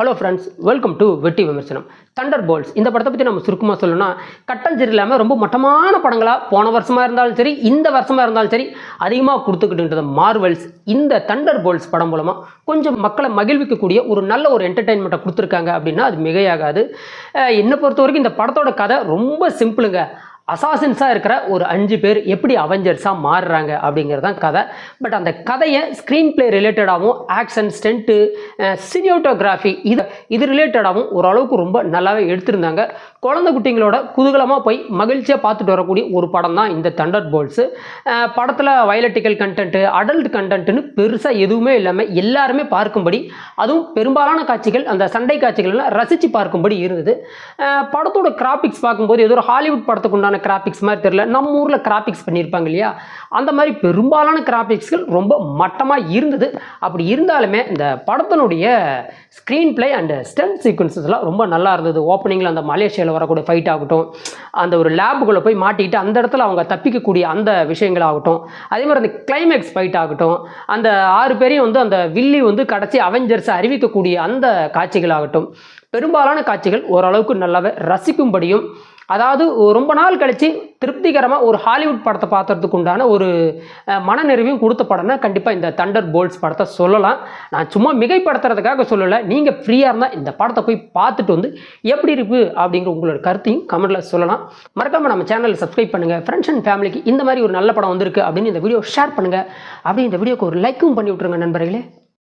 Hello friends welcome to வெட்டி விமர்சனம். Thunder poles இந்த படத்தை பற்றி நம்ம சுருக்கமாக சொல்லணும்னா கட்டஞ்சரி இல்லாமல் ரொம்ப மட்டமான படங்களாக போன வருஷமாக இருந்தாலும் சரி இந்த வருஷமாக இருந்தாலும் சரி அதிகமாக கொடுத்துக்கிட்டு மார்வெல்ஸ் இந்த தண்டர் போல்ஸ் படம் மூலமாக கொஞ்சம் மக்களை மகிழ்விக்கக்கூடிய ஒரு நல்ல ஒரு என்டர்டெயின்மெண்ட்டை கொடுத்துருக்காங்க அப்படின்னா அது மிகையாகாது. என்னை பொறுத்த வரைக்கும் இந்த படத்தோட கதை ரொம்ப சிம்பிளுங்க அசாசின்ஸாக இருக்கிற ஒரு அஞ்சு பேர் எப்படி அவெஞ்சர்ஸாக மாறுறாங்க அப்படிங்கிறது தான் கதை. பட் அந்த கதையை ஸ்க்ரீன் ப்ளே ரிலேட்டடாகவும் ஆக்ஷன் ஸ்டென்ட்டு சினியோட்டோகிராஃபி இது இது ரிலேட்டடாகவும் ஓரளவுக்கு ரொம்ப நல்லாவே எடுத்திருந்தாங்க. குழந்தை குட்டிங்களோட குதூகலமாக போய் மகிழ்ச்சியாக பார்த்துட்டு வரக்கூடிய ஒரு படம் தான் இந்த தண்டர் போல்ஸு படத்தில் வயலட்டிக்கல் கண்டென்ட்டு அடல்ட் கண்டென்ட்டுன்னு பெருசாக எதுவுமே இல்லாமல் எல்லாருமே பார்க்கும்படி அதுவும் பெரும்பாலான காட்சிகள் அந்த சண்டை காட்சிகள்லாம் ரசித்து பார்க்கும்படி இருந்தது. படத்தோட கிராபிக்ஸ் பார்க்கும்போது ஏதோ ஒரு ஹாலிவுட் படத்துக்கு உண்டான கிராபிக்ஸ் மாதிரி தெரியல. நம்ம ஊரில் கிராபிக்ஸ் பண்ணியிருப்பாங்க இல்லையா? அந்த மாதிரி பெரும்பாலான கிராபிக்ஸ்கள் ரொம்ப மட்டமாக இருந்தது. அப்படி இருந்தாலுமே இந்த படத்தினுடைய ஸ்க்ரீன் ப்ளே அண்ட் ஸ்டென்ட் சீக்வன்சஸ்லாம் ரொம்ப நல்லா இருந்தது. ஓப்பனிங்கில் அந்த மலேசியாவில் வரக்கூடிய ஃபைட் ஆகட்டும் அந்த ஒரு லேபுக்குள்ளே போய் மாட்டிக்கிட்டு அந்த இடத்துல அவங்க தப்பிக்கக்கூடிய அந்த விஷயங்கள் ஆகட்டும் அதே மாதிரி அந்த கிளைமேக்ஸ் ஃபைட் ஆகட்டும் அந்த ஆறு பேரையும் வந்து அந்த வில்லி வந்து கடைசி அவெஞ்சர்ஸை அறிவிக்கக்கூடிய அந்த காட்சிகள் ஆகட்டும். பெரும்பாலான காட்சிகள் ஓரளவுக்கு நல்லாவே ரசிக்கும்படியும் அதாவது ரொம்ப நாள் கழித்து திருப்திகரமாக ஒரு ஹாலிவுட் படத்தை பார்த்துறதுக்கு உண்டான ஒரு மனநிறைவையும் கொடுத்த படம்னா கண்டிப்பாக இந்த தண்டர் போல்ட்ஸ் படத்தை சொல்லலாம். நான் சும்மா மிகைப்படுத்துறதுக்காக சொல்லலை. நீங்கள் ஃப்ரீயாக இருந்தால் இந்த படத்தை போய் பார்த்துட்டு வந்து எப்படி இருக்குது அப்படிங்கிற உங்களோட கருத்தையும் கமெண்ட்டில் சொல்லலாம். மறக்காமல் நம்ம சேனலில் சப்ஸ்கிரைப் பண்ணுங்கள் ஃப்ரெண்ட்ஸ் அண்ட் ஃபேமிலிக்கு இந்த மாதிரி ஒரு நல்ல படம் வந்திருக்கு அப்படின்னு இந்த வீடியோ ஷேர் பண்ணுங்கள் அப்படி இந்த வீடியோக்கு ஒரு லைக்கும் பண்ணி விட்ருங்க நண்பர்களே.